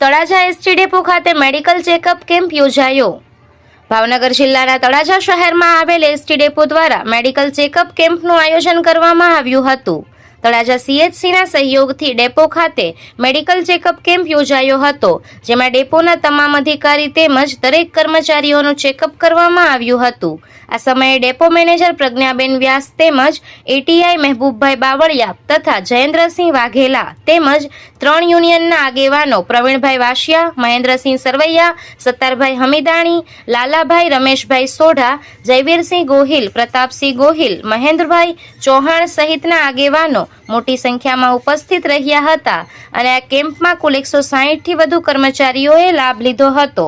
Talaja ST depot ખાતે medical checkup camp યોજાયો. ભાવનગર જિલ્લાના તળાજા શહેરમાં આવેલ એસટી ડેપો દ્વારા મેડિકલ ચેકઅપ કેમ્પનું આયોજન કરવામાં આવ્યું હતું. તળાજા સીએચસીના સહયોગથી ડેપો ખાતે મેડિકલ ચેકઅપ કેમ્પ યોજાયો હતો, જેમાં ડેપોના તમામ અધિકારી તેમજ દરેક કર્મચારીઓનું ચેકઅપ કરવામાં આવ્યું હતું. આ સમયે ડેપો મેનેજર પ્રજ્ઞાબેન વ્યાસ તેમજ એટીઆઈ મહેબૂબભાઈ બાવળિયા તથા જયેન્દ્રસિંહ વાઘેલા તેમજ ત્રણ યુનિયનના આગેવાનો પ્રવીણભાઈ વાસિયા, મહેન્દ્રસિંહ સરવૈયા, સત્તારભાઈ હમીદાણી, લાલાભાઈ રમેશભાઈ સોઢા, જયવીરસિંહ ગોહિલ, પ્રતાપસિંહ ગોહિલ, મહેન્દ્રભાઈ ચૌહાણ સહિતના આગેવાનો મોટી સંખ્યામાં ઉપસ્થિત રહ્યા હતા અને આ કેમ્પમાં કુલ એકસો સાહીઠથી વધુ કર્મચારીઓએ લાભ લીધો હતો.